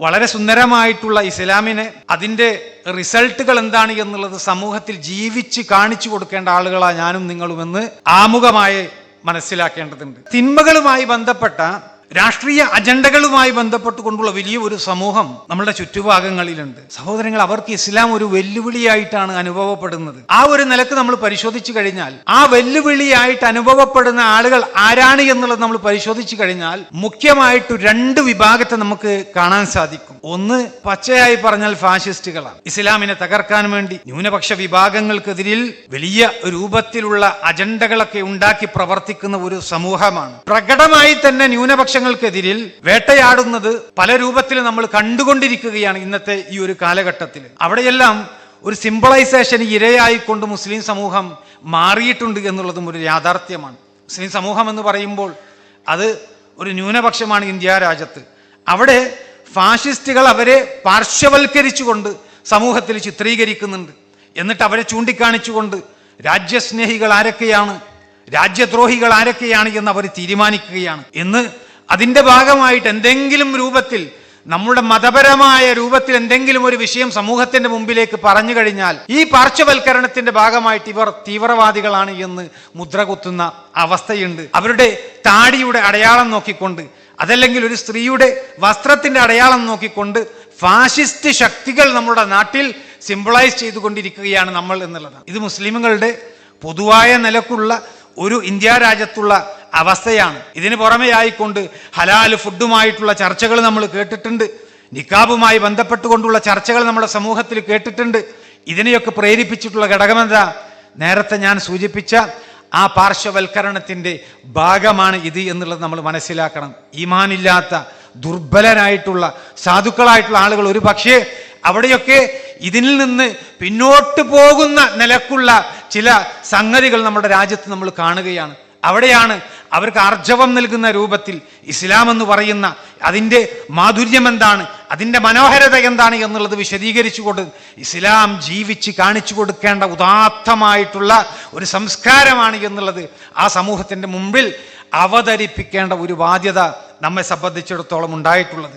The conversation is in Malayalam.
വളരെ സുന്ദരമായിട്ടുള്ള ഇസ്ലാമിനെ അതിന്റെ റിസൾട്ടുകൾ എന്താണ് എന്നുള്ളത് സമൂഹത്തിൽ ജീവിച്ച് കാണിച്ചു കൊടുക്കേണ്ട ആളുകളാണ് ഞാനും നിങ്ങളുമെന്ന് ആമുഖമായി മനസ്സിലാക്കേണ്ടതുണ്ട്. തിന്മകളുമായി ബന്ധപ്പെട്ട രാഷ്ട്രീയ അജണ്ടകളുമായി ബന്ധപ്പെട്ടുകൊണ്ടുള്ള വലിയ ഒരു സമൂഹം നമ്മുടെ ചുറ്റുഭാഗങ്ങളിലുണ്ട്. സഹോദരങ്ങൾ അവർക്ക് ഇസ്ലാം ഒരു വെല്ലുവിളിയായിട്ടാണ് അനുഭവപ്പെടുന്നത്. ആ ഒരു നിലയ്ക്ക് നമ്മൾ പരിശോധിച്ചു കഴിഞ്ഞാൽ ആ വെല്ലുവിളിയായിട്ട് അനുഭവപ്പെടുന്ന ആളുകൾ ആരാണ് എന്നുള്ളത് നമ്മൾ പരിശോധിച്ചു കഴിഞ്ഞാൽ മുഖ്യമായിട്ട് രണ്ട് വിഭാഗത്തെ നമുക്ക് കാണാൻ സാധിക്കും. ഒന്ന് പച്ചയായി പറഞ്ഞാൽ ഫാഷിസ്റ്റുകളാണ്. ഇസ്ലാമിനെ തകർക്കാൻ വേണ്ടി ന്യൂനപക്ഷ വിഭാഗങ്ങൾക്കെതിരിൽ വലിയ രൂപത്തിലുള്ള അജണ്ടകളൊക്കെ ഉണ്ടാക്കി പ്രവർത്തിക്കുന്ന ഒരു സമൂഹമാണ്. പ്രകടമായി തന്നെ ന്യൂനപക്ഷങ്ങൾക്കെതിരിൽ വേട്ടയാടുന്നത് പല രൂപത്തിൽ നമ്മൾ കണ്ടുകൊണ്ടിരിക്കുകയാണ് ഇന്നത്തെ ഈ ഒരു കാലഘട്ടത്തിൽ. അവിടെയെല്ലാം ഒരു സിംബിളൈസേഷൻ ഇരയായിക്കൊണ്ട് മുസ്ലിം സമൂഹം മാറിയിട്ടുണ്ട് എന്നുള്ളതും ഒരു യാഥാർത്ഥ്യമാണ്. മുസ്ലിം സമൂഹം എന്ന് പറയുമ്പോൾ അത് ഒരു ന്യൂനപക്ഷമാണ് ഇന്ത്യ രാജ്യത്ത്. അവിടെ ഫാഷിസ്റ്റുകൾ അവരെ പാർശ്വവൽക്കരിച്ചുകൊണ്ട് സമൂഹത്തിൽ ചിത്രീകരിക്കുന്നുണ്ട്. എന്നിട്ട് അവരെ ചൂണ്ടിക്കാണിച്ചുകൊണ്ട് രാജ്യസ്നേഹികൾ ആരൊക്കെയാണ് രാജ്യദ്രോഹികൾ ആരൊക്കെയാണ് എന്ന് അവർ തീരുമാനിക്കുകയാണ്. എന്ന് അതിന്റെ ഭാഗമായിട്ട് എന്തെങ്കിലും രൂപത്തിൽ നമ്മുടെ മതപരമായ രൂപത്തിൽ എന്തെങ്കിലും ഒരു വിഷയം സമൂഹത്തിന്റെ മുമ്പിലേക്ക് പറഞ്ഞു കഴിഞ്ഞാൽ ഈ പാർശ്വവൽക്കരണത്തിന്റെ ഭാഗമായിട്ട് ഇവർ തീവ്രവാദികളാണ് എന്ന് മുദ്ര കുത്തുന്ന അവസ്ഥയുണ്ട്. അവരുടെ താടിയുടെ അടയാളം നോക്കിക്കൊണ്ട് അതല്ലെങ്കിൽ ഒരു സ്ത്രീയുടെ വസ്ത്രത്തിന്റെ അടയാളം നോക്കിക്കൊണ്ട് ഫാഷിസ്റ്റ് ശക്തികൾ നമ്മുടെ നാട്ടിൽ സിംബിളൈസ് ചെയ്തുകൊണ്ടിരിക്കുകയാണ് നമ്മൾ എന്നുള്ളതാണ്. ഇത് മുസ്ലിമുകളുടെ പൊതുവായ നിലക്കുള്ള ഒരു ഇന്ത്യ രാജ്യത്തുള്ള അവസ്ഥയാണ്. ഇതിന് പുറമെയായിക്കൊണ്ട് ഹലാൽ ഫുഡുമായിട്ടുള്ള ചർച്ചകൾ നമ്മൾ കേട്ടിട്ടുണ്ട്. നിക്കാബുമായി ബന്ധപ്പെട്ടുകൊണ്ടുള്ള ചർച്ചകൾ നമ്മുടെ സമൂഹത്തിൽ കേട്ടിട്ടുണ്ട്. ഇതിനെയൊക്കെ പ്രേരിപ്പിച്ചിട്ടുള്ള ഘടകമെന്താ നേരത്തെ ഞാൻ സൂചിപ്പിച്ച ആ പാർശ്വവൽക്കരണത്തിന്റെ ഭാഗമാണ് ഇത് എന്നുള്ളത് നമ്മൾ മനസ്സിലാക്കണം. ഈമാനില്ലാത്ത ദുർബലരായിട്ടുള്ള സാധുക്കളായിട്ടുള്ള ആളുകൾ ഒരു പക്ഷേ അവിടെയൊക്കെ ഇതിൽ നിന്ന് പിന്നോട്ട് പോകുന്ന നിലക്കുള്ള ചില സംഗതികൾ നമ്മുടെ രാജ്യത്ത് നമ്മൾ കാണുകയാണ്. അവിടെയാണ് അവർക്ക് ആർജവം നൽകുന്ന രൂപത്തിൽ ഇസ്ലാം എന്ന് പറയുന്ന അതിന്റെ മാധുര്യം എന്താണ് അതിന്റെ മനോഹരത എന്താണ് എന്നുള്ളത് വിശദീകരിച്ചുകൊണ്ട് ഇസ്ലാം ജീവിച്ച് കാണിച്ചു കൊടുക്കേണ്ട ഉദാത്തമായിട്ടുള്ള ഒരു സംസ്കാരമാണ് എന്നുള്ളത് ആ സമൂഹത്തിന്റെ മുമ്പിൽ അവതരിപ്പിക്കേണ്ട ഒരു ബാധ്യത നമ്മെ സംബന്ധിച്ചിടത്തോളം ഉണ്ടായിട്ടുള്ളത്.